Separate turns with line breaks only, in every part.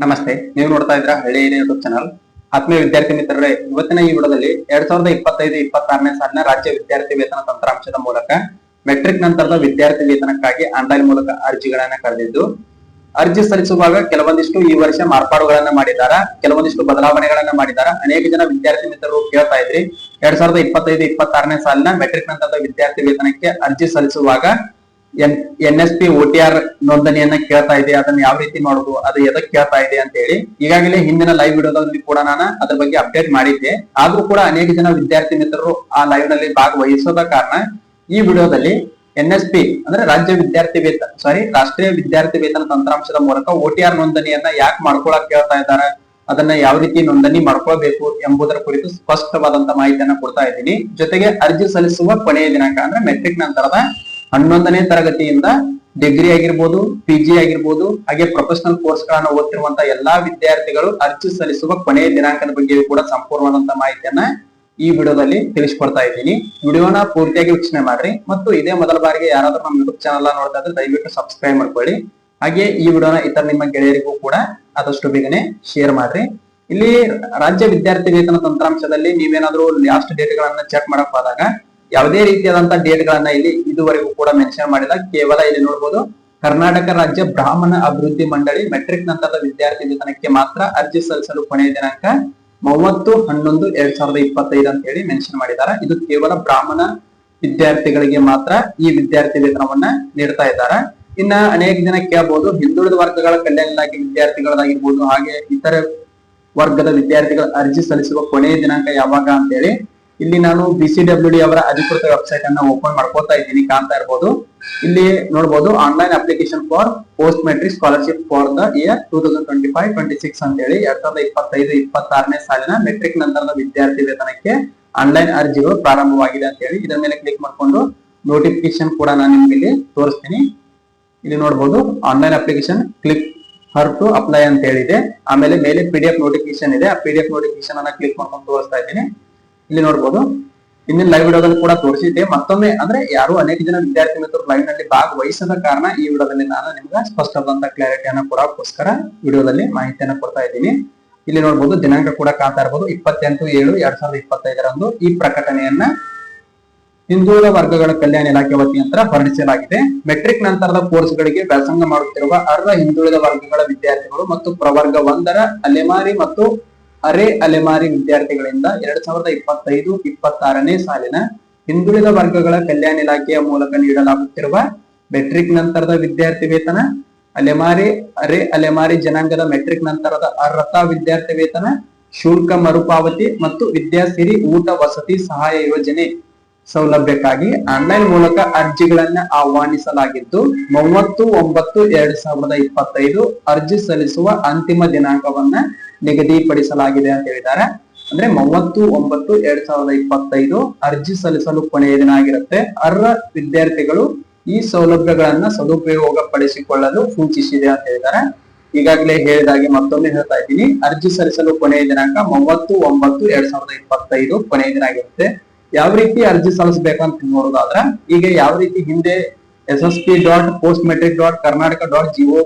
ನಮಸ್ತೆ, ನೀವು ನೋಡ್ತಾ ಇದ್ರ ಹಳ್ಳಿ ಯೂಟ್ಯೂಬ್ ಚಾನಲ್. ಆತ್ಮೀಯ ವಿದ್ಯಾರ್ಥಿ ಮಿತ್ರರೇ, ಇವತ್ತಿನ ಈ ವಿಡಿಯೋದಲ್ಲಿ ಎರಡ್ ಸಾವಿರದ ಇಪ್ಪತ್ತೈದು, ಇಪ್ಪತ್ತಾರನೇ ಸಾಲಿನ ರಾಜ್ಯ ವಿದ್ಯಾರ್ಥಿ ವೇತನ ತಂತ್ರಾಂಶದ ಮೂಲಕ ಮೆಟ್ರಿಕ್ ನಂತರದ ವಿದ್ಯಾರ್ಥಿ ವೇತನಕ್ಕಾಗಿ ಆನ್ಲೈನ್ ಮೂಲಕ ಅರ್ಜಿಗಳನ್ನ ಕರೆದಿದ್ದು, ಅರ್ಜಿ ಸಲ್ಲಿಸುವಾಗ ಕೆಲವೊಂದಿಷ್ಟು ಈ ವರ್ಷ ಮಾರ್ಪಾಡುಗಳನ್ನ ಮಾಡಿದಾರ, ಕೆಲವೊಂದಿಷ್ಟು ಬದಲಾವಣೆಗಳನ್ನ ಮಾಡಿದಾರ. ಅನೇಕ ಜನ ವಿದ್ಯಾರ್ಥಿ ಮಿತ್ರರು ಕೇಳ್ತಾ ಇದ್ರಿ, ಎರಡ್ ಸಾವಿರದ ಇಪ್ಪತ್ತೈದು, ಇಪ್ಪತ್ತಾರನೇ ಸಾಲಿನ ಮೆಟ್ರಿಕ್ ನಂತರದ ವಿದ್ಯಾರ್ಥಿ ವೇತನಕ್ಕೆ ಅರ್ಜಿ ಸಲ್ಲಿಸುವಾಗ N N S P R ನೋಂದಣಿಯನ್ನ ಕೇಳ್ತಾ ಇದೆ, ಅದನ್ನ ಯಾವ ರೀತಿ ಮಾಡುದು, ಅದು ಎದಕ್ ಕೇಳ್ತಾ ಇದೆ ಅಂತ ಹೇಳಿ ಈಗಾಗಲೇ ಹಿಂದಿನ ಲೈವ್ ವಿಡಿಯೋದಲ್ಲಿ ಕೂಡ ನಾನು ಅದ್ರ ಬಗ್ಗೆ ಅಪ್ಡೇಟ್ ಮಾಡಿದ್ದೆ. ಆದ್ರೂ ಕೂಡ ಅನೇಕ ಜನ ವಿದ್ಯಾರ್ಥಿ ಮಿತ್ರರು ಆ ಲೈವ್ನಲ್ಲಿ ಭಾಗವಹಿಸೋದ ಕಾರಣ ಈ ವಿಡಿಯೋದಲ್ಲಿ ಎನ್ ಎಸ್ ಪಿ ಅಂದ್ರೆ ರಾಜ್ಯ ವಿದ್ಯಾರ್ಥಿ ವೇತನ ಸಾರಿ ರಾಷ್ಟ್ರೀಯ ವಿದ್ಯಾರ್ಥಿ ವೇತನ ತಂತ್ರಾಂಶದ ಮೂಲಕ ಆರ್ ನೋಂದಣಿಯನ್ನ ಯಾಕೆ ಮಾಡ್ಕೊಳಕ್ ಕೇಳ್ತಾ ಇದ್ದಾರೆ, ಅದನ್ನ ಯಾವ ರೀತಿ ನೋಂದಣಿ ಮಾಡ್ಕೊಳ್ಬೇಕು ಎಂಬುದರ ಕುರಿತು ಸ್ಪಷ್ಟವಾದಂತ ಮಾಹಿತಿಯನ್ನ ಕೊಡ್ತಾ ಇದ್ದೀನಿ. ಜೊತೆಗೆ ಅರ್ಜಿ ಸಲ್ಲಿಸುವ ಕೊನೆಯ ದಿನಾಂಕ ಅಂದ್ರೆ ಮೆಟ್ರಿಕ್ ನಂತರದ ಹನ್ನೊಂದನೇ ತರಗತಿಯಿಂದ ಡಿಗ್ರಿ ಆಗಿರ್ಬೋದು ಪಿ ಜಿ ಆಗಿರ್ಬೋದು, ಹಾಗೆ ಪ್ರೊಫೆಷನಲ್ ಕೋರ್ಸ್ ಗಳನ್ನ ಓದ್ತಿರುವಂತ ಎಲ್ಲಾ ವಿದ್ಯಾರ್ಥಿಗಳು ಅರ್ಜಿ ಸಲ್ಲಿಸುವ ಕೊನೆಯ ದಿನಾಂಕದ ಬಗ್ಗೆ ಕೂಡ ಸಂಪೂರ್ಣವಾದಂತಹ ಮಾಹಿತಿಯನ್ನ ಈ ವಿಡಿಯೋದಲ್ಲಿ ತಿಳಿಸ್ಕೊಡ್ತಾ ಇದ್ದೀನಿ. ವಿಡಿಯೋನ ಪೂರ್ತಿಯಾಗಿ ವೀಕ್ಷಣೆ ಮಾಡ್ರಿ. ಮತ್ತು ಇದೇ ಮೊದಲ ಬಾರಿಗೆ ಯಾರಾದ್ರೂ ನಮ್ಮ ಯೂಟ್ಯೂಬ್ ಚಾನಲ್ ನೋಡ್ತಾ ಇದ್ರೆ ದಯವಿಟ್ಟು ಸಬ್ಸ್ಕ್ರೈಬ್ ಮಾಡ್ಕೊಳ್ಳಿ. ಹಾಗೆ ಈ ವಿಡಿಯೋನ ಇತರ ನಿಮ್ಮ ಗೆಳೆಯರಿಗೂ ಕೂಡ ಆದಷ್ಟು ಬೇಗನೆ ಶೇರ್ ಮಾಡ್ರಿ. ಇಲ್ಲಿ ರಾಜ್ಯ ವಿದ್ಯಾರ್ಥಿ ವೇತನ ತಂತ್ರಾಂಶದಲ್ಲಿ ನೀವೇನಾದ್ರೂ ಲಾಸ್ಟ್ ಡೇಟ್ ಗಳನ್ನ ಚೆಕ್ ಮಾಡಕ್ ಹೋದಾಗ ಯಾವುದೇ ರೀತಿಯಾದಂತಹ ಡೇಟ್ ಗಳನ್ನ ಇಲ್ಲಿ ಇದುವರೆಗೂ ಕೂಡ ಮೆನ್ಷನ್ ಮಾಡಿಲ್ಲ. ಕೇವಲ ಇಲ್ಲಿ ನೋಡಬಹುದು ಕರ್ನಾಟಕ ರಾಜ್ಯ ಬ್ರಾಹ್ಮಣ ಅಭಿವೃದ್ಧಿ ಮಂಡಳಿ ಮೆಟ್ರಿಕ್ ನಂತರದ ವಿದ್ಯಾರ್ಥಿ ವೇತನಕ್ಕೆ ಮಾತ್ರ ಅರ್ಜಿ ಸಲ್ಲಿಸಲು ಕೊನೆಯ ದಿನಾಂಕ ಮೂವತ್ತು ಹನ್ನೊಂದು ಎರಡ್ ಸಾವಿರದ ಇಪ್ಪತ್ತೈದು ಅಂತ ಹೇಳಿ ಮೆನ್ಷನ್ ಮಾಡಿದ್ದಾರೆ. ಇದು ಕೇವಲ ಬ್ರಾಹ್ಮಣ ವಿದ್ಯಾರ್ಥಿಗಳಿಗೆ ಮಾತ್ರ ಈ ವಿದ್ಯಾರ್ಥಿ ವೇತನವನ್ನ ನೀಡ್ತಾ ಇದ್ದಾರೆ. ಇನ್ನ ಅನೇಕ ಜನ ಕೇಳಬಹುದು ಹಿಂದುಳಿದ ವರ್ಗಗಳ ಕಲ್ಯಾಣ ಇಲಾಖೆ ವಿದ್ಯಾರ್ಥಿಗಳಾಗಿರ್ಬೋದು, ಹಾಗೆ ಇತರ ವರ್ಗದ ವಿದ್ಯಾರ್ಥಿಗಳ ಅರ್ಜಿ ಸಲ್ಲಿಸುವ ಕೊನೆಯ ದಿನಾಂಕ ಯಾವಾಗ ಅಂತ ಹೇಳಿ ಇಲ್ಲಿ ನಾನು ಬಿ ಸಿ ಡಬ್ಲ್ಯೂ ಡಿ ಅವರ ಅಧಿಕೃತ ವೆಬ್ಸೈಟ್ ಅನ್ನ ಓಪನ್ ಮಾಡ್ಕೋತಾ ಇದ್ದೀನಿ ಕಾಣ್ತಾ ಇರ್ಬೋದು. ಇಲ್ಲಿ ನೋಡಬಹುದು online application for post matric scholarship for the year two thousand twenty five twenty six ಅಂತ ಹೇಳಿ ಎರಡ್ ಸಾವಿರದ ಇಪ್ಪತ್ತೈದು, ಇಪ್ಪತ್ತಾರನೇ ಸಾಲಿನ ಮೆಟ್ರಿಕ್ ನಂತರದ ವಿದ್ಯಾರ್ಥಿ ವೇತನಕ್ಕೆ ಆನ್ಲೈನ್ ಅರ್ಜಿಗಳು ಪ್ರಾರಂಭವಾಗಿದೆ ಅಂತ ಹೇಳಿ ಇದರ ಮೇಲೆ ಕ್ಲಿಕ್ ಮಾಡ್ಕೊಂಡು ನೋಟಿಫಿಕೇಶನ್ ಕೂಡ ನಾನು ನಿಮ್ಗೆ ಇಲ್ಲಿ ತೋರಿಸ್ತೀನಿ. ಇಲ್ಲಿ ನೋಡಬಹುದು online application click here to apply ಅಂತ ಹೇಳಿದೆ ಆಮೇಲೆ ಮೇಲೆ ಪಿ ಡಿ ಎಫ್ ನೋಟಿಫಿಕೇಶನ್ ಇದೆ. ಆ ಪಿ ಡಿ ಎಫ್ ನೋಟಿಫಿಕೇಶನ್ ಅನ್ನ ಕ್ಲಿಕ್ ಮಾಡ್ಕೊಂಡು ತೋರಿಸ್ತಾ ಇದ್ದೀನಿ. ಇಲ್ಲಿ ನೋಡಬಹುದು ಇಂದಿನ ಲೈವ್ ವಿಡಿಯೋದಲ್ಲಿ ಕೂಡ ತೋರಿಸಿದ್ದೆ. ಮತ್ತೊಮ್ಮೆ ಅಂದ್ರೆ ಯಾರು ಅನೇಕ ಜನ ವಿದ್ಯಾರ್ಥಿ ಮಿತ್ರರು ಲೈವ್ನಲ್ಲಿ ಭಾಗವಹಿಸದ ಕಾರಣ ಈ ವಿಡಿಯೋದಲ್ಲಿ ನಾನು ನಿಮ್ಗೆ ಸ್ಪಷ್ಟವಾದಂತ ಕ್ಲಾರಿಟಿಯನ್ನು ಕೊಡೋಕ್ಕೋಸ್ಕರ ವಿಡಿಯೋದಲ್ಲಿ ಮಾಹಿತಿಯನ್ನು ಕೊಡ್ತಾ ಇದ್ದೀನಿ. ಇಲ್ಲಿ ನೋಡಬಹುದು ದಿನಾಂಕ ಕೂಡ ಕಾಣ್ತಾ ಇರಬಹುದು ಇಪ್ಪತ್ತೆಂಟು ಏಳು ಎರಡ್ ಸಾವಿರದ ಇಪ್ಪತ್ತೈದರಂದು ಈ ಪ್ರಕಟಣೆಯನ್ನ ಹಿಂದುಳಿದ ವರ್ಗಗಳ ಕಲ್ಯಾಣ ಇಲಾಖೆ ವತಿಯಿಂದ ಹೊರಡಿಸಲಾಗಿದೆ. ಮೆಟ್ರಿಕ್ ನಂತರದ ಕೋರ್ಸ್ಗಳಿಗೆ ವ್ಯಾಸಂಗ ಮಾಡುತ್ತಿರುವ ಅರ್ಧ ಹಿಂದುಳಿದ ವರ್ಗಗಳ ವಿದ್ಯಾರ್ಥಿಗಳು ಮತ್ತು ಪ್ರವರ್ಗ ಒಂದರ ಅಲೆಮಾರಿ ಮತ್ತು ಅರೆ ಅಲೆಮಾರಿ ವಿದ್ಯಾರ್ಥಿಗಳಿಂದ ಎರಡ್ ಸಾವಿರದ ಇಪ್ಪತ್ತೈದು ಇಪ್ಪತ್ತಾರನೇ ಸಾಲಿನ ಹಿಂದುಳಿದ ವರ್ಗಗಳ ಕಲ್ಯಾಣ ಇಲಾಖೆಯ ಮೂಲಕ ನೀಡಲಾಗುತ್ತಿರುವ ಮೆಟ್ರಿಕ್ ನಂತರದ ವಿದ್ಯಾರ್ಥಿ ವೇತನ ಅಲೆಮಾರಿ, ಅರೆ ಅಲೆಮಾರಿ ಜನಾಂಗದ ಮೆಟ್ರಿಕ್ ನಂತರದ ಅರ್ಹತಾ ವಿದ್ಯಾರ್ಥಿ ವೇತನ ಶುಲ್ಕ ಮರುಪಾವತಿ ಮತ್ತು ವಿದ್ಯಾಸಿರಿ ಊಟ ವಸತಿ ಸಹಾಯ ಯೋಜನೆ. ಸೌಲಭ್ಯಕ್ಕಾಗಿ ಆನ್ಲೈನ್ ಮೂಲಕ ಅರ್ಜಿಗಳನ್ನ ಆಹ್ವಾನಿಸಲಾಗಿದ್ದು, ಮೂವತ್ತು ಒಂಬತ್ತು ಎರಡ್ ಸಾವಿರದ ಇಪ್ಪತ್ತೈದು ಅರ್ಜಿ ಸಲ್ಲಿಸುವ ಅಂತಿಮ ದಿನಾಂಕವನ್ನ ನಿಗದಿಪಡಿಸಲಾಗಿದೆ ಅಂತ ಹೇಳಿದ್ದಾರೆ. ಅಂದ್ರೆ ಮೂವತ್ತು ಒಂಬತ್ತು ಎರಡ್ ಸಾವಿರದ ಇಪ್ಪತ್ತೈದು ಅರ್ಜಿ ಸಲ್ಲಿಸಲು ಕೊನೆಯ ದಿನ ಆಗಿರುತ್ತೆ. ಅರ್ಹ ವಿದ್ಯಾರ್ಥಿಗಳು ಈ ಸೌಲಭ್ಯಗಳನ್ನ ಸದುಪಯೋಗ ಪಡಿಸಿಕೊಳ್ಳಲು ಸೂಚಿಸಿದೆ ಅಂತ ಹೇಳಿದ್ದಾರೆ. ಈಗಾಗಲೇ ಹೇಳಿದಾಗೆ ಮತ್ತೊಮ್ಮೆ ಹೇಳ್ತಾ ಇದ್ದೀನಿ. ಅರ್ಜಿ ಸಲ್ಲಿಸಲು ಕೊನೆಯ ದಿನಾಂಕ ಮೂವತ್ತು ಒಂಬತ್ತು ಎರಡ್ ಸಾವಿರದ ಇಪ್ಪತ್ತೈದು ಕೊನೆಯ ದಿನ ಆಗಿರುತ್ತೆ. ಯಾವ ರೀತಿ ಅರ್ಜಿ ಸಲ್ಲಿಸಬೇಕಂತ ನೋಡೋದಾದ್ರೆ, ಈಗ ಯಾವ ರೀತಿ ಹಿಂದೆ S S P dot post matric dot Karnataka dot G O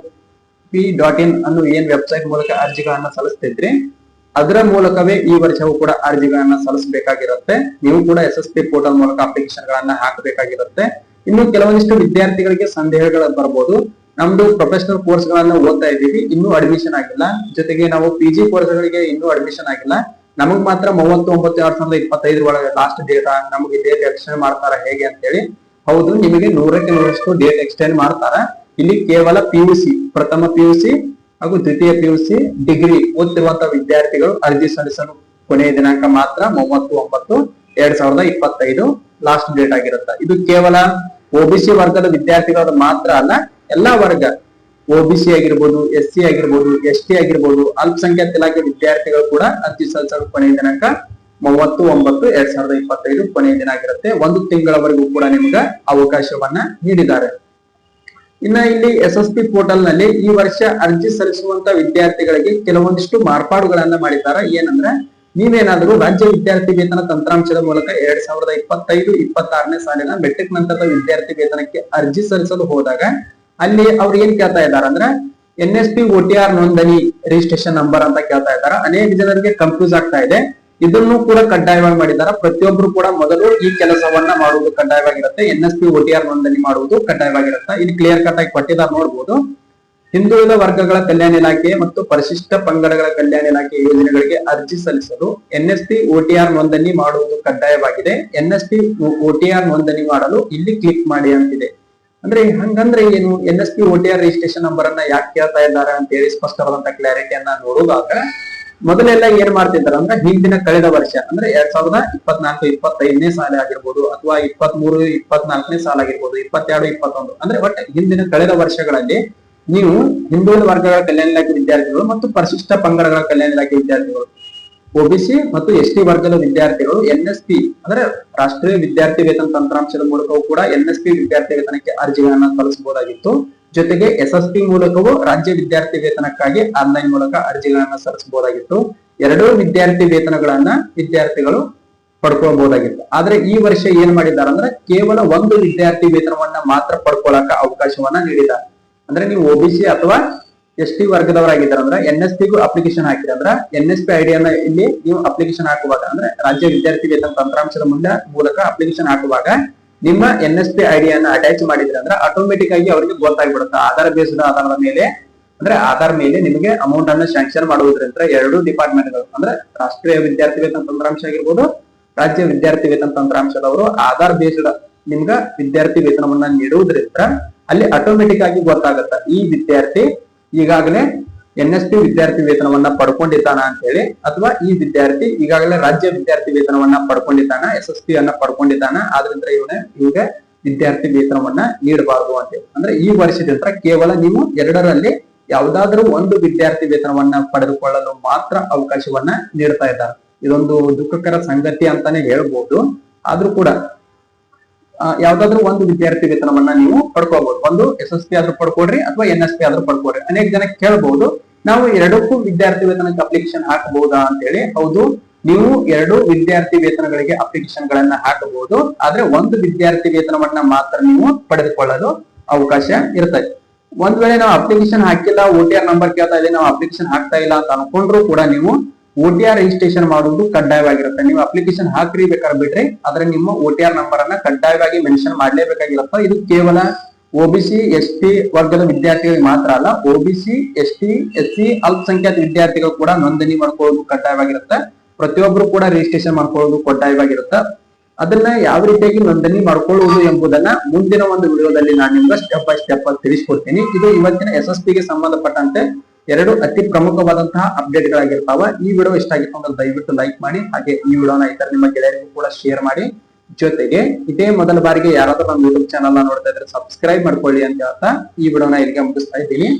P dot in ಅನ್ನು ಏನ್ ವೆಬ್ಸೈಟ್ ಮೂಲಕ ಅರ್ಜಿಗಳನ್ನ ಸಲ್ಲಿಸ್ತಿದ್ರಿ, ಅದರ ಮೂಲಕವೇ ಈ ವರ್ಷವೂ ಕೂಡ ಅರ್ಜಿಗಳನ್ನ ಸಲ್ಲಿಸಬೇಕಾಗಿರುತ್ತೆ. ನೀವು ಕೂಡ ಎಸ್ ಎಸ್ ಪಿ ಪೋರ್ಟಲ್ ಮೂಲಕ ಅಪ್ಲಿಕೇಶನ್ ಗಳನ್ನ ಹಾಕಬೇಕಾಗಿರುತ್ತೆ. ಇನ್ನು ಕೆಲವೊಂದಿಷ್ಟು ವಿದ್ಯಾರ್ಥಿಗಳಿಗೆ ಸಂದೇಹಗಳು ಬರ್ಬೋದು. ನಮ್ದು ಪ್ರೊಫೆಷನಲ್ ಕೋರ್ಸ್ ಗಳನ್ನ ಓದ್ತಾ ಇದ್ದೀವಿ, ಇನ್ನೂ ಅಡ್ಮಿಷನ್ ಆಗಿಲ್ಲ. ಜೊತೆಗೆ ನಾವು ಪಿ ಜಿ ಕೋರ್ಸ್ ಗಳಿಗೆ ಇನ್ನೂ ಅಡ್ಮಿಷನ್ ಆಗಿಲ್ಲ. ನಮಗ್ ಮಾತ್ರ ಮೂವತ್ತು ಒಂಬತ್ತು ಎರಡ್ ಸಾವಿರದ ಇಪ್ಪತ್ತೈದರ ಒಳಗೆ ಲಾಸ್ಟ್ ಡೇಟ್ ನಮಗೆ ಡೇಟ್ ಎಕ್ಸ್ಟೆಂಡ್ ಮಾಡ್ತಾರ ಹೇಗೆ ಅಂತ ಹೇಳಿ ಹೌದು, ನಿಮಗೆ ನೂರಕ್ಕೆ ನೂರಷ್ಟು ಡೇಟ್ ಎಕ್ಸ್ಟೆಂಡ್ ಮಾಡ್ತಾರ. ಇಲ್ಲಿ ಕೇವಲ ಪಿ ಯು ಸಿ ಪ್ರಥಮ ಪಿ ಯು ಸಿ ಹಾಗೂ ದ್ವಿತೀಯ ಪಿ ಯು ಸಿ ಡಿಗ್ರಿ ಓದ್ತಿರುವಂತಹ ವಿದ್ಯಾರ್ಥಿಗಳು ಅರ್ಜಿ ಸಲ್ಲಿಸಲು ಕೊನೆಯ ದಿನಾಂಕ ಮಾತ್ರ ಮೂವತ್ತು ಒಂಬತ್ತು ಎರಡ್ ಸಾವಿರದ ಇಪ್ಪತ್ತೈದು ಲಾಸ್ಟ್ ಡೇಟ್ ಆಗಿರುತ್ತೆ. ಇದು ಕೇವಲ ಒಬಿಸಿ ವರ್ಗದ ವಿದ್ಯಾರ್ಥಿಗಳು ಮಾತ್ರ ಅಲ್ಲ, ಎಲ್ಲಾ ವರ್ಗ ಒಬಿಸಿ ಆಗಿರ್ಬೋದು ಎಸ್ ಸಿ ಆಗಿರ್ಬೋದು ಎಸ್ ಟಿ ಆಗಿರ್ಬೋದು, ಅಲ್ಪಸಂಖ್ಯಾತ ಇಲಾಖೆ ವಿದ್ಯಾರ್ಥಿಗಳು ಕೂಡ ಅರ್ಜಿ ಸಲ್ಲಿಸಲು ಕೊನೆಯ ದಿನಾಂಕ ಮೂವತ್ತು, ಒಂಬತ್ತು, ಎರಡ್ ಸಾವಿರದ ಇಪ್ಪತ್ತೈದು ಕೊನೆಯ ದಿನ ಆಗಿರುತ್ತೆ. ಒಂದು ತಿಂಗಳವರೆಗೂ ಕೂಡ ನಿಮ್ಗೆ ಅವಕಾಶವನ್ನ ನೀಡಿದ್ದಾರೆ. ಇನ್ನ ಇಲ್ಲಿ ಎಸ್ ಎಸ್ ಪಿ ಪೋರ್ಟಲ್ನಲ್ಲಿ ಈ ವರ್ಷ ಅರ್ಜಿ ಸಲ್ಲಿಸುವಂತ ವಿದ್ಯಾರ್ಥಿಗಳಿಗೆ ಕೆಲವೊಂದಿಷ್ಟು ಮಾರ್ಪಾಡುಗಳನ್ನ ಮಾಡಿದ್ದಾರೆ. ಏನಂದ್ರೆ, ನೀವೇನಾದ್ರೂ ರಾಜ್ಯ ವಿದ್ಯಾರ್ಥಿ ವೇತನ ತಂತ್ರಾಂಶದ ಮೂಲಕ ಎರಡ್ ಸಾವಿರದ ಇಪ್ಪತ್ತೈದು, ಇಪ್ಪತ್ತಾರನೇ ಸಾಲಿನ ಮೆಟ್ರಿಕ್ ನಂತರದ ವಿದ್ಯಾರ್ಥಿ ವೇತನಕ್ಕೆ ಅರ್ಜಿ ಸಲ್ಲಿಸಲು ಹೋದಾಗ ಅಲ್ಲಿ ಅವ್ರು ಏನ್ ಕೇಳ್ತಾ ಇದ್ದಾರೆ ಅಂದ್ರೆ ಎನ್ ಎಸ್ ಪಿ ನೋಂದಣಿ ರಿಜಿಸ್ಟ್ರೇಷನ್ ನಂಬರ್ ಅಂತ ಕೇಳ್ತಾ ಇದ್ದಾರೆ. ಅನೇಕ ಜನರಿಗೆ ಕನ್ಫ್ಯೂಸ್ ಆಗ್ತಾ ಇದೆ. ಇದನ್ನು ಕೂಡ ಕಡ್ಡಾಯವಾಗಿ ಮಾಡಿದ್ದಾರೆ. ಪ್ರತಿಯೊಬ್ಬರು ಕೂಡ ಮೊದಲು ಈ ಕೆಲಸವನ್ನ ಮಾಡುವುದು ಕಡ್ಡಾಯವಾಗಿರುತ್ತೆ. ಎನ್ ಎಸ್ ಪಿ ನೋಂದಣಿ ಮಾಡುವುದು ಕಡ್ಡಾಯವಾಗಿರುತ್ತೆ. ಇಲ್ಲಿ ಕ್ಲಿಯರ್ ಕಟ್ ಆಗಿ ಕೊಟ್ಟಿದ್ದಾರೆ ನೋಡಬಹುದು ಹಿಂದುಳಿದ ವರ್ಗಗಳ ಕಲ್ಯಾಣ ಇಲಾಖೆ ಮತ್ತು ಪರಿಶಿಷ್ಟ ಪಂಗಡಗಳ ಕಲ್ಯಾಣ ಇಲಾಖೆ ಯೋಜನೆಗಳಿಗೆ ಅರ್ಜಿ ಸಲ್ಲಿಸಲು ಎನ್ಎಸ್ಪಿ ಓಟಿಆರ್ ನೋಂದಣಿ ಮಾಡುವುದು ಕಡ್ಡಾಯವಾಗಿದೆ. ಎನ್ಎಸ್ಪಿ ಓಟಿಆರ್ ನೋಂದಣಿ ಮಾಡಲು ಇಲ್ಲಿ ಕ್ಲಿಕ್ ಮಾಡಿ ಅಂತಿದೆ. ಅಂದ್ರೆ ಹಂಗಂದ್ರೆ ಏನು N S P OTR registration number ಅನ್ನ ಯಾಕೆ ಕೇಳ್ತಾ ಇದ್ದಾರೆ ಅಂತ ಹೇಳಿ ಸ್ಪಷ್ಟವಾದಂತ ಕ್ಲಾರಿಟಿಯನ್ನ ನೋಡುವಾಗ ಮೊದಲೆಲ್ಲ ಏನ್ ಮಾಡ್ತಿದ್ದಾರೆ ಅಂದ್ರೆ ಹಿಂದಿನ ಕಳೆದ ವರ್ಷ, ಅಂದ್ರೆ ಎರಡ್ ಸಾವಿರದ ಇಪ್ಪತ್ನಾಲ್ಕು, ಇಪ್ಪತ್ತೈದನೇ ಸಾಲ ಆಗಿರ್ಬೋದು ಅಥವಾ ಇಪ್ಪತ್ತ್ ಮೂರು ಇಪ್ಪತ್ನಾಲ್ಕನೇ ಸಾಲ ಆಗಿರ್ಬೋದು, ಇಪ್ಪತ್ತೆರಡು, ಇಪ್ಪತ್ತೊಂದು, ಅಂದ್ರೆ ಒಟ್ಟು ಹಿಂದಿನ ಕಳೆದ ವರ್ಷಗಳಲ್ಲಿ ನೀವು ಹಿಂದುಳಿದ ವರ್ಗಗಳ ಕಲ್ಯಾಣ ಇಲಾಖೆ ವಿದ್ಯಾರ್ಥಿಗಳು ಮತ್ತು ಪರಿಶಿಷ್ಟ ಪಂಗಡಗಳ ಕಲ್ಯಾಣ ಇಲಾಖೆ ವಿದ್ಯಾರ್ಥಿಗಳು ಒಬಿಸಿ ಮತ್ತು ಎಸ್ ಟಿ ವರ್ಗದ ವಿದ್ಯಾರ್ಥಿಗಳು ಎನ್ ಎಸ್ ಪಿ ಅಂದ್ರೆ ರಾಷ್ಟ್ರೀಯ ವಿದ್ಯಾರ್ಥಿ ವೇತನ ತಂತ್ರಾಂಶದ ಮೂಲಕವೂ ಕೂಡ ಎನ್ ಎಸ್ ಪಿ ವಿದ್ಯಾರ್ಥಿ ವೇತನಕ್ಕೆ ಅರ್ಜಿಗಳನ್ನ ಸಲ್ಲಿಸಬಹುದಾಗಿತ್ತು. ಜೊತೆಗೆ ಎಸ್ ಎಸ್ ಪಿ ಮೂಲಕವೂ ರಾಜ್ಯ ವಿದ್ಯಾರ್ಥಿ ವೇತನಕ್ಕಾಗಿ ಆನ್ಲೈನ್ ಮೂಲಕ ಅರ್ಜಿಗಳನ್ನ ಸಲ್ಲಿಸಬಹುದಾಗಿತ್ತು. ಎರಡೂ ವಿದ್ಯಾರ್ಥಿ ವೇತನಗಳನ್ನ ವಿದ್ಯಾರ್ಥಿಗಳು ಪಡ್ಕೊಳ್ಬಹುದಾಗಿತ್ತು. ಆದ್ರೆ ಈ ವರ್ಷ ಏನ್ ಮಾಡಿದ್ದಾರೆ ಅಂದ್ರೆ ಕೇವಲ ಒಂದು ವಿದ್ಯಾರ್ಥಿ ವೇತನವನ್ನ ಮಾತ್ರ ಪಡ್ಕೊಳಕ ಅವಕಾಶವನ್ನ ನೀಡಿದ್ದಾರೆ. ಅಂದ್ರೆ ನೀವು ಒಬಿಸಿ ಅಥವಾ ಎಸ್ ಟಿ ವರ್ಗದವರಾಗಿದ್ದಾರೆ ಅಂದ್ರೆ ಎನ್ ಎಸ್ ಪಿಗೂ ಅಪ್ಲಿಕೇಶನ್ ಹಾಕಿದ್ರೆ ಅಂದ್ರೆ ಎನ್ ಎಸ್ ಪಿ ಐಡಿಯನ್ನ ಇಲ್ಲಿ ನೀವು ಅಪ್ಲಿಕೇಶನ್ ಹಾಕುವಾಗ ಅಂದ್ರೆ ರಾಜ್ಯ ವಿದ್ಯಾರ್ಥಿ ವೇತನ ತಂತ್ರಾಂಶದ ಮುಂದೆ ಮೂಲಕ ಅಪ್ಲಿಕೇಶನ್ ಹಾಕುವಾಗ ನಿಮ್ಮ ಎನ್ ಎಸ್ ಪಿ ಐಡಿಯನ್ನ ಅಟ್ಯಾಚ್ ಮಾಡಿದ್ರೆ ಅಂದ್ರೆ ಆಟೋಮೆಟಿಕ್ ಆಗಿ ಅವರಿಗೆ ಗೊತ್ತಾಗ್ಬಿಡುತ್ತೆ. ಆಧಾರ ಬೇಸ್ಡ್ ಆಧಾರದ ಮೇಲೆ, ಅಂದ್ರೆ ಆಧಾರ್ ಮೇಲೆ ನಿಮಗೆ ಅಮೌಂಟ್ ಅನ್ನು ಸ್ಯಾಂಕ್ಷನ್ ಮಾಡುವುದರಿಂದ ಎರಡು ಡಿಪಾರ್ಟ್ಮೆಂಟ್ಗಳು ಅಂದ್ರೆ ರಾಷ್ಟ್ರೀಯ ವಿದ್ಯಾರ್ಥಿ ವೇತನ ತಂತ್ರಾಂಶ ಆಗಿರ್ಬೋದು, ರಾಜ್ಯ ವಿದ್ಯಾರ್ಥಿ ವೇತನ ತಂತ್ರಾಂಶದವರು ಆಧಾರ್ ಬೇಸ್ಡ್ ನಿಮ್ಗ ವಿದ್ಯಾರ್ಥಿ ವೇತನವನ್ನ ನೀಡುವುದರಿಂದ ಅಲ್ಲಿ ಆಟೋಮೆಟಿಕ್ ಆಗಿ ಗೊತ್ತಾಗುತ್ತೆ. ಈ ವಿದ್ಯಾರ್ಥಿ ಈಗಾಗಲೇ ಎನ್ ಎಸ್ ಪಿ ವಿದ್ಯಾರ್ಥಿ ವೇತನವನ್ನ ಪಡ್ಕೊಂಡಿದ್ದಾನ ಅಂತ ಹೇಳಿ ಅಥವಾ ಈ ವಿದ್ಯಾರ್ಥಿ ಈಗಾಗಲೇ ರಾಜ್ಯ ವಿದ್ಯಾರ್ಥಿ ವೇತನವನ್ನ ಪಡ್ಕೊಂಡಿದ್ದಾನ ಎಸ್ ಎಸ್ ಪಿ ಅನ್ನ ಪಡ್ಕೊಂಡಿದ್ದಾನ ಆದ್ರಿಂದ ಇವನ, ಇವಾಗ ವಿದ್ಯಾರ್ಥಿ ವೇತನವನ್ನ ನೀಡಬಾರದು ಅಂತ ಹೇಳಿ ಅಂದ್ರೆ ಈ ವರ್ಷದಿಂದ ಕೇವಲ ನೀವು ಎರಡರಲ್ಲಿ ಯಾವ್ದಾದ್ರೂ ಒಂದು ವಿದ್ಯಾರ್ಥಿ ವೇತನವನ್ನ ಪಡೆದುಕೊಳ್ಳಲು ಮಾತ್ರ ಅವಕಾಶವನ್ನ ನೀಡ್ತಾ ಇದ್ದಾರೆ. ಇದೊಂದು ದುಃಖಕರ ಸಂಗತಿ ಅಂತಾನೆ ಹೇಳ್ಬಹುದು ಆದ್ರೂ ಕೂಡ ಯಾವ್ದಾದ್ರು ಒಂದು ವಿದ್ಯಾರ್ಥಿ ವೇತನವನ್ನ ನೀವು ಪಡ್ಕೋಬಹುದು ಒಂದು ಎಸ್ ಎಸ್ ಪಿ ಆದ್ರೂ ಪಡ್ಕೊಡ್ರಿ ಅಥವಾ ಎನ್ ಎಸ್ ಪಿ ಆದ್ರೂ ಪಡ್ಕೊಡ್ರಿ ಅನೇಕ ಜನ ಕೇಳಬಹುದು ನಾವು ಎರಡಕ್ಕೂ ವಿದ್ಯಾರ್ಥಿ ವೇತನಕ್ಕೆ ಅಪ್ಲಿಕೇಶನ್ ಹಾಕಬಹುದಾ ಅಂತ ಹೇಳಿ ಹೌದು, ನೀವು ಎರಡು ವಿದ್ಯಾರ್ಥಿ ವೇತನಗಳಿಗೆ ಅಪ್ಲಿಕೇಶನ್ ಗಳನ್ನ ಹಾಕಬಹುದು, ಆದ್ರೆ ಒಂದು ವಿದ್ಯಾರ್ಥಿ ವೇತನವನ್ನ ಮಾತ್ರ ನೀವು ಪಡೆದುಕೊಳ್ಳಲು ಅವಕಾಶ ಇರ್ತದೆ. ಒಂದ್ ವೇಳೆ ನಾವು ಅಪ್ಲಿಕೇಶನ್ ಹಾಕಿಲ್ಲ, ಓ ಟಿ ಆರ್ ನಂಬರ್ ಕೇಳ್ತಾ ಇದೆ ನಾವು ಅಪ್ಲಿಕೇಶನ್ ಹಾಕ್ತಾ ಇಲ್ಲ ಅಂತ ಅನ್ಕೊಂಡ್ರು ಕೂಡ ನೀವು ಓ ಟಿ ರಿಜಿಸ್ಟ್ರೇಷನ್ ಮಾಡುವುದು ಕಡ್ಡಾಯವಾಗಿರುತ್ತೆ. ನೀವು ಅಪ್ಲಿಕೇಶನ್ ಹಾಕ್ರಿ ಬೇಕಾದ್ರೆ ಬಿಟ್ರಿ ಆದ್ರೆ ನಿಮ್ಮ ಓ ಟಿ ನಂಬರ್ ಅನ್ನ ಕಡ್ಡಾಯವಾಗಿ ಮೆನ್ಷನ್ ಮಾಡಲೇಬೇಕಾಗಿಲ್ಲಪ್ಪ ಇದು ಕೇವಲ ಒಬಿಸಿ ಎಸ್ ಟಿ ವರ್ಗದ ವಿದ್ಯಾರ್ಥಿಗಳಿಗೆ ಮಾತ್ರ ಅಲ್ಲ OBC S T S C ಅಲ್ಪಸಂಖ್ಯಾತ ವಿದ್ಯಾರ್ಥಿಗಳು ಕೂಡ ನೋಂದಣಿ ಮಾಡ್ಕೊಳ್ಳೋದು ಕಡ್ಡಾಯವಾಗಿರುತ್ತೆ. ಪ್ರತಿಯೊಬ್ಬರು ಕೂಡ ರಿಜಿಸ್ಟ್ರೇಷನ್ ಮಾಡ್ಕೊಳ್ಳೋದು ಕಡ್ಡಾಯವಾಗಿರುತ್ತೆ. ಅದನ್ನ ಯಾವ ರೀತಿಯಾಗಿ ನೋಂದಣಿ ಮಾಡ್ಕೊಳ್ಳುವುದು ಎಂಬುದನ್ನ ಮುಂದಿನ ಒಂದು ವಿಡಿಯೋದಲ್ಲಿ ನಾನು ನಿಮ್ಗೆ ಸ್ಟೆಪ್ ಬೈ ಸ್ಟೆಪ್ ಅಲ್ಲಿ ತಿಳಿಸ್ಕೊಡ್ತೀನಿ. ಇದು ಇವತ್ತಿನ ಎಸ್ ಎಸ್ ಪಿಗೆ ಸಂಬಂಧಪಟ್ಟಂತೆ ಎರಡು ಅತಿ ಪ್ರಮುಖವಾದಂತಹ ಅಪ್ಡೇಟ್ ಗಳಾಗಿರ್ತಾವ. ಈ ವಿಡಿಯೋ ಇಷ್ಟ ಆಗಿತ್ತು ದಯವಿಟ್ಟು ಲೈಕ್ ಮಾಡಿ, ಹಾಗೆ ಈ ವಿಡಿಯೋನ ಇತರ ನಿಮ್ಮ ಗೆಳೆಯರಿಗೂ ಕೂಡ ಶೇರ್ ಮಾಡಿ. ಜೊತೆಗೆ ಇದೇ ಮೊದಲ ಬಾರಿಗೆ ಯಾರಾದ್ರೂ ನಮ್ಮ ಯೂಟ್ಯೂಬ್ ಚಾನಲ್ ನೋಡ್ತಾ ಇದ್ರೆ ಸಬ್ಸ್ಕ್ರೈಬ್ ಮಾಡ್ಕೊಳ್ಳಿ ಅಂತ ಹೇಳ್ತಾ ಈ ವಿಡಿಯೋನ ಇಲ್ಲಿಗೆ ಮುಗಿಸ್ತಾ ಇದ್ದೀನಿ.